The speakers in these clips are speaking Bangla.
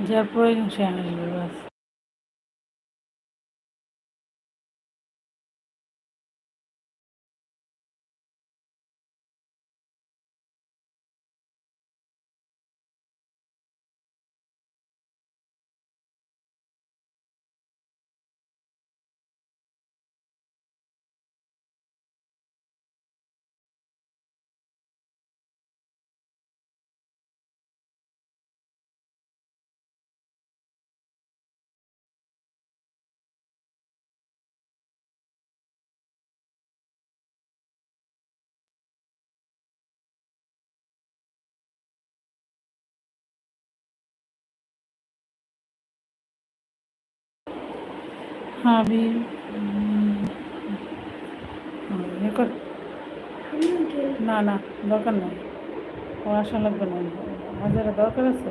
যার প্রয়োজন সে আসবে হাবিব উম, ইয়ে না না দরকার নেই। ও আসা লাগবে না। হাজারে দরকার আছে।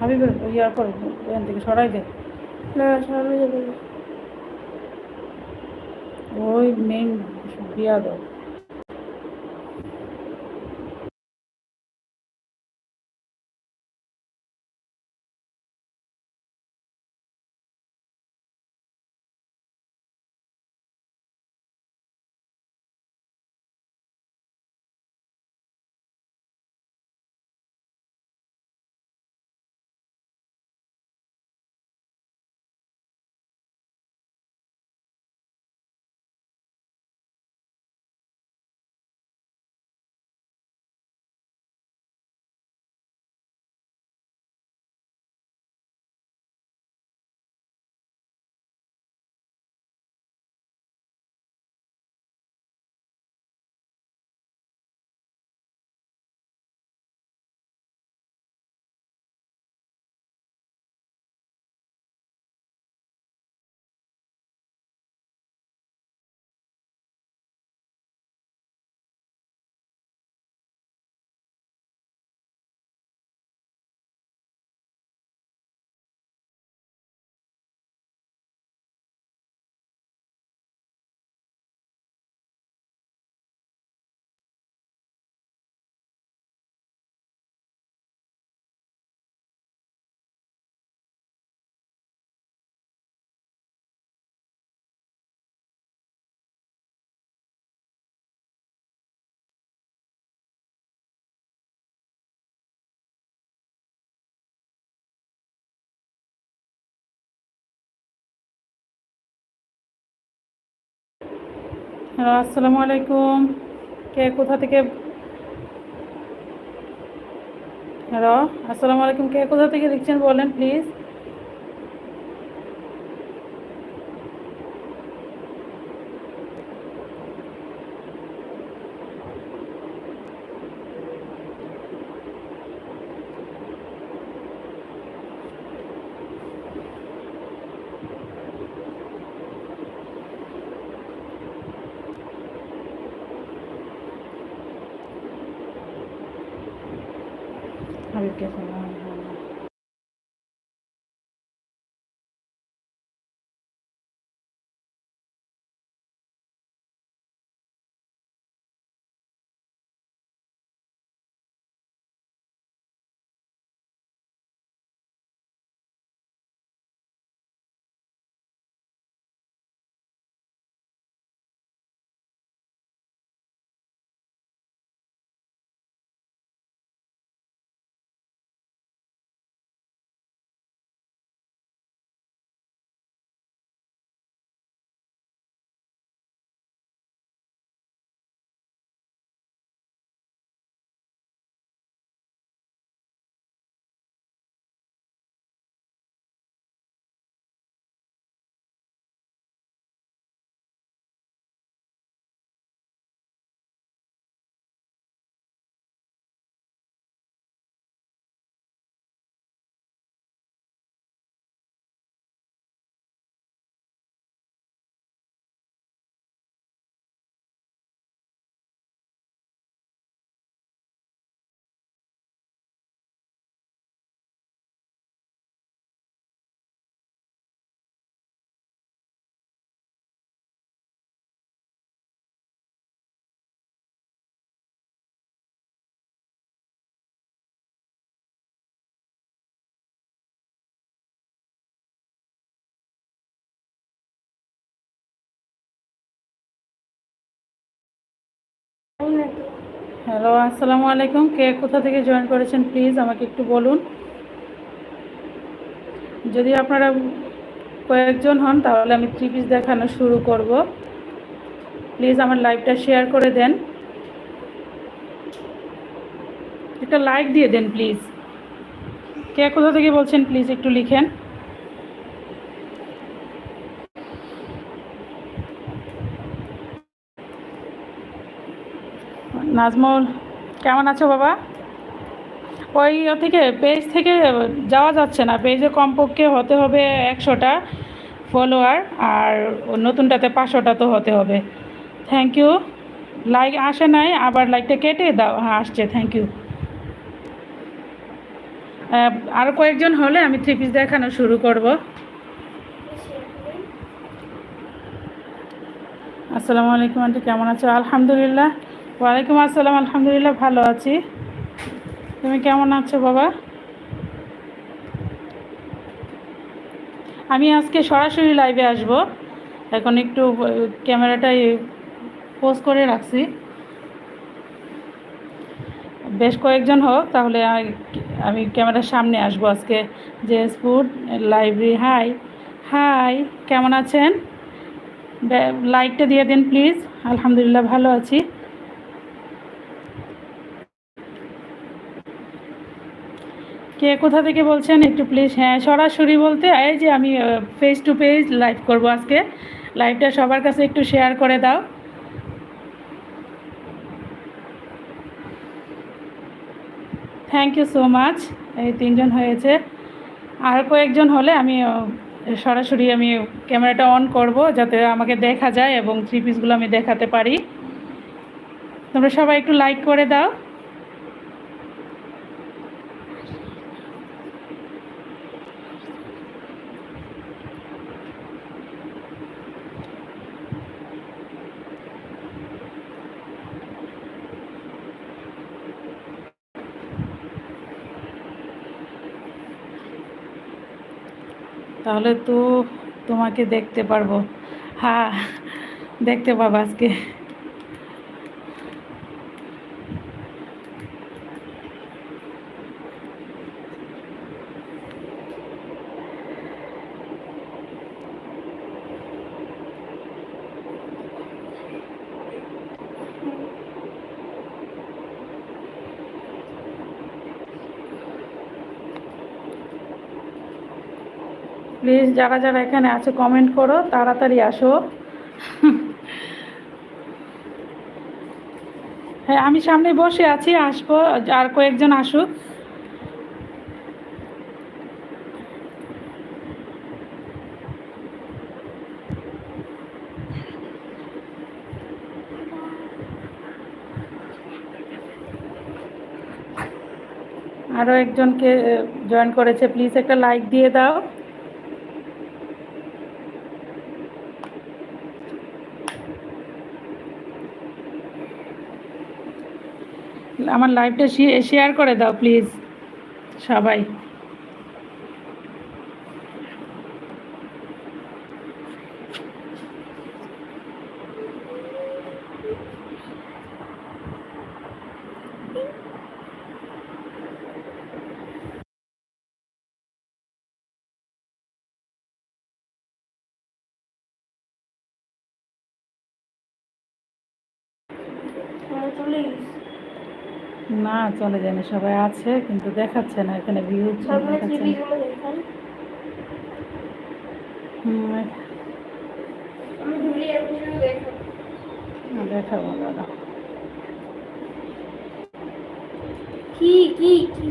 হাবি ইয়া কর এখান থেকে সরাই দে। না সরাই যাবে ওই মেন বিয়া দাও। হ্যালো, আসসালামু আলাইকুম। কে, কোথা থেকে? হ্যালো, আসসালামু আলাইকুম। কে, কোথা থেকে লিখছেন বলেন, প্লিজ। হাবিবকে ফোন হ্যালো, আসসালামু আলাইকুম। কে কোথা থেকে জয়েন করেছেন প্লিজ আমাকে একটু বলুন। যদি আপনারা কয়েকজন হন, তাহলে আমি থ্রি পিস দেখানো শুরু করব। প্লিজ আমার লাইভটা শেয়ার করে দেন। একটা লাইক দিয়ে দেন প্লিজ কে কোথা থেকে বলছেন প্লিজ একটু লিখেন। নাজমুল, কেমন আছো বাবা? ওই থেকে পেজ থেকে যাওয়া যাচ্ছে না পেজে কমপক্ষে হতে হবে একশোটা ফলোয়ার আর নতুনটাতে পাঁচশোটা তো হতে হবে। থ্যাংক ইউ লাইক আসে নাই, আবার লাইকটা কেটে দাও হ্যাঁ আসছে থ্যাংক ইউ আরও কয়েকজন হলে আমি থ্রি পিস দেখানো শুরু করব। আসসালামু আলাইকুম, আন্টি, কেমন আছো? আলহামদুলিল্লাহ। ওয়ালাইকুম আসসালাম, আলহামদুলিল্লাহ ভালো আছি। তুমি কেমন আছো বাবা? আমি আজকে সরাসরি লাইভে আসব। এখন একটু ক্যামেরাটাই পোজ করে রাখছি। বেশ কয়েকজন হোক, তাহলে আমি- ক্যামেরার সামনে আসব আজকে। যে ফুড লাইব্রেরি হাই হাই কেমন আছেন? লাইকটা দিয়ে দিন প্লিজ আলহামদুলিল্লাহ ভালো আছি। কে কোথা থেকে বলছেন একটু প্লিজ হ্যাঁ সরাসরি বলতে এই যে আমি ফেস টু ফেস লাইভ করব আজকে। লাইভটা সবার কাছে একটু শেয়ার করে দাও। থ্যাংক ইউ সো মাচ এই তিনজন হয়েছে। আর কয়েকজন হলে আমি সরাসরি আমি ক্যামেরাটা অন করব যাতে আমাকে দেখা যায় এবং থ্রি পিসগুলো আমি দেখাতে পারি। তোমরা সবাই একটু লাইক করে দাও। তাহলে তো তোমাকে দেখতে পারব। হ্যাঁ দেখতে পাবো আজকে। প্লিজ যারা যারা এখানে আছে কমেন্ট করো, তাড়াতাড়ি আসো। হ্যাঁ আমি সামনে বসে আছি, আসব, আর কয়েকজন আসুক। আরও একজনকে জয়েন করেছে প্লিজ একটা লাইক দিয়ে দাও। আমার লাইভটা শেয়ার করে দাও প্লিজ সবাই। গেছি না চলে যায়নি সবাই আছে কিন্তু দেখাচ্ছে না এখানে ভিউ দেখাবো। দাদা কি কি কি?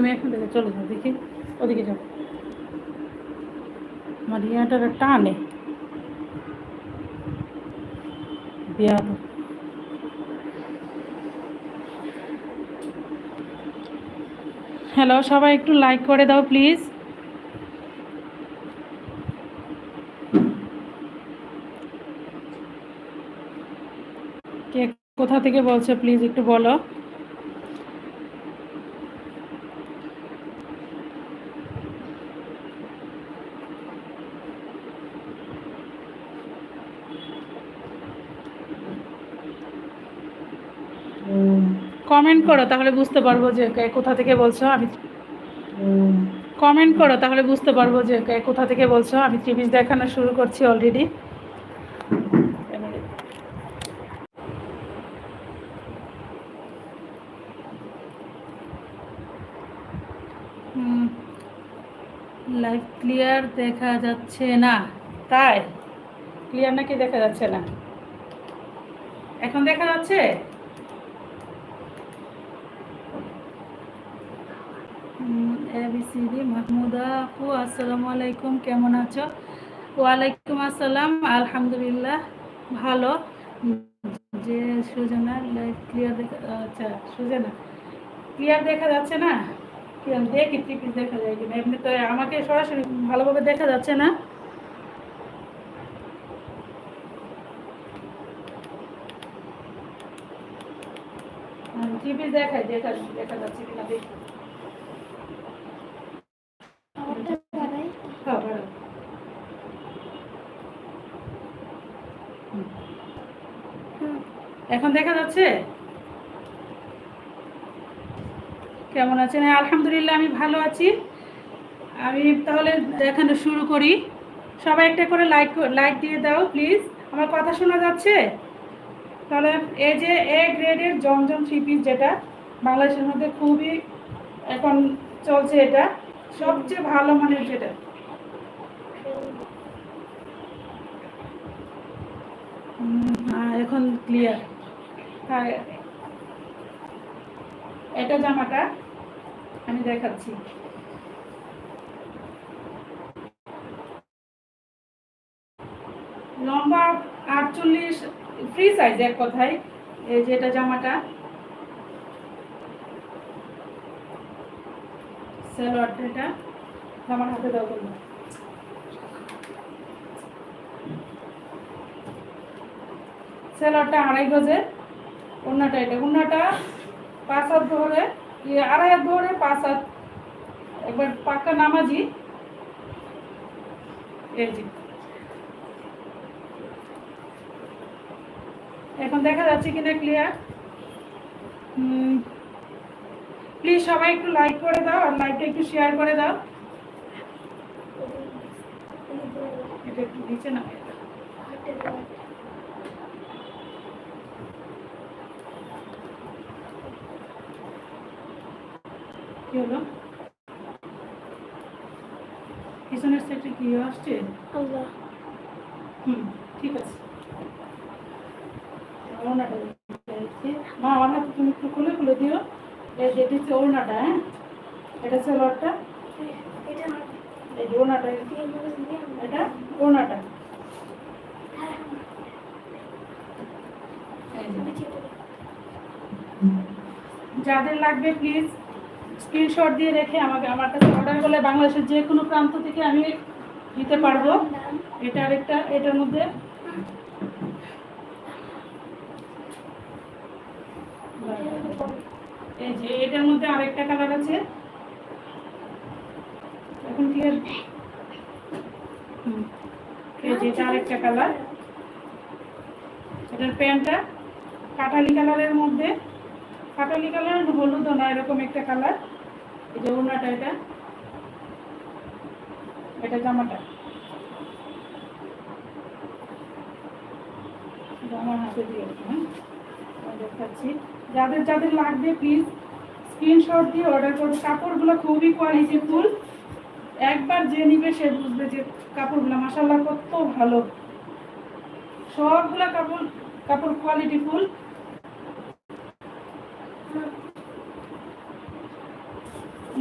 তুমি এখান থেকে চলে যাও, দেখি ওদিকে যাও। আমার ইয়াটার টানে হ্যালো সবাই একটু লাইক করে দাও প্লিজ কে কোথা থেকে বলছো প্লিজ একটু বলো। কমেন্ট করো, তাহলে বুঝতে পারব যে কোথা থেকে বলছো, আমি কমেন্ট করো, তাহলে বুঝতে পারব যে কোথা থেকে বলছো, আমি টিভি দেখানো শুরু করছি অলরেডি লাইভ ক্লিয়ার দেখা যাচ্ছে না, তাই? ক্লিয়ার নাকি দেখা যাচ্ছে না? এখন দেখা যাচ্ছে? এবিসিডি মাহমুদা আপু, আসসালামু আলাইকুম, কেমন আছো? ওয়ালাইকুম আসসালাম, আলহামদুলিল্লাহ, ভালো। যে সুজনা ক্লিয়ার দেখা আচ্ছা সুজনা, ক্লিয়ার দেখা যাচ্ছে না? দেখি টিপি দেখা যায় কিনা, এমনি তো আমাকে সরাসরি ভালোভাবে দেখা যাচ্ছে না। টিভি দেখাই, দেখা দেখা যাচ্ছে কিনা দেখি আমারটা বাড়াই হ্যাঁ বাড়াও। হুম এখন দেখা যাচ্ছে? কেমন আছেন? হ্যাঁ, আলহামদুলিল্লাহ আমি ভালো আছি। আমি তাহলে দেখানো শুরু করি। সবাই একটা করে লাইক লাইক দিয়ে দাও প্লিজ আমার কথা শোনা যাচ্ছে? তাহলে এই যে এ গ্রেডের জমজম থ্রি পিস যেটা বাংলাদেশের মধ্যে খুবই এখন চলছে এটা সবচেয়ে ভালো মানের যেটা। হ্যাঁ, এখন ক্লিয়ার এটা জামাটা আমি দেখাচ্ছি। লম্বা আটচল্লিশ ফ্রি সাইজ এক কথায়, এই যে এটা জামাটা। সালোয়ারটা এটা আমার হাতে দাও করব সেলারটা আড়াই গজের। ওড়নাটা এটা। ওড়নাটা পাঁচ হাত ধরে আড়াই হাত ধরে, পাঁচ হাত। একবার পাক্কা নামাজি। এই এখন দেখা যাচ্ছে কিনা ক্লিয়ার প্লিজ সবাই একটু লাইক করে দাও আর লাইকটা একটু শেয়ার করে দাও। এটা একটু নিচে না হলো? পিছনের সাইডে কি আসছে? আল্লাহ। হুম ঠিক আছে। ওড়নাটা মা আমার তুমি একটু খুলে খুলে দিও। ওড়নাটা হ্যাঁ? এটা এটা আমার এই ওড়নাটা। এটা ওড়নাটা। যাদের লাগবে প্লিজ স্ক্রিনশট দিয়ে রেখে আমাকে, আমার কাছে অর্ডার করলে বাংলাদেশের যে কোনো প্রান্ত থেকে আমি দিতে পারব। এটা আরেকটা, এটার মধ্যে। এই যে, এটার মধ্যে আরেকটা কালার আছে। এখন ক্লিয়ার এই যে, এটা আরেকটা কালার এটার প্যান্টটা কাঠালি কালারের মধ্যে। কাঠালি কালার হলুদ না, এরকম একটা কালার যে এটা? এটা জামাটা। আমার হাতে দিয়ে হ্যাঁ? দেখাচ্ছি। যাদের যাদের লাগবে প্লিজ স্ক্রিনশট দিয়ে অর্ডার করবে কাপড়গুলো খুবই কোয়ালিটিফুল একবার যে নিবে সে বুঝবে যে কাপড়গুলো মাসাল্লাহ কত ভালো। সবগুলা কাপড় কাপড় কোয়ালিটিফুল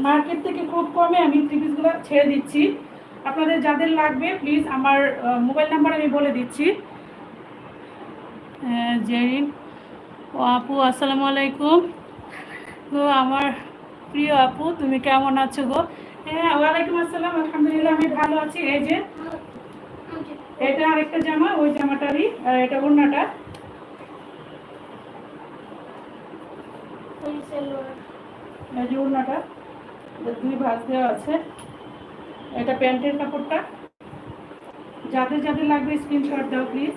মার্কেট থেকে খুব কমে আমি থ্রি পিসগুলো ছেড়ে দিচ্ছি। আপনাদের যাদের লাগবে প্লিজ আমার মোবাইল নাম্বার আমি বলে দিচ্ছি। জেরিন ও আপু আসসালামু আলাইকুম। গো আমার প্রিয় আপু তুমি কেমন আছো গো? হ্যাঁ ওয়ালাইকুম আসসালাম আলহামদুলিল্লাহ আমি ভালো আছি। এই যে এটা আরেকটা জামা ওই জামাটারই আর এটা ওড়নাটা। এই যে ওড়নাটা। দুই ভাঁজ দেওয়া আছে এটা প্যান্টের কাপড়টা। যাদের যাদের লাগবে স্ক্রিনশট দাও প্লিজ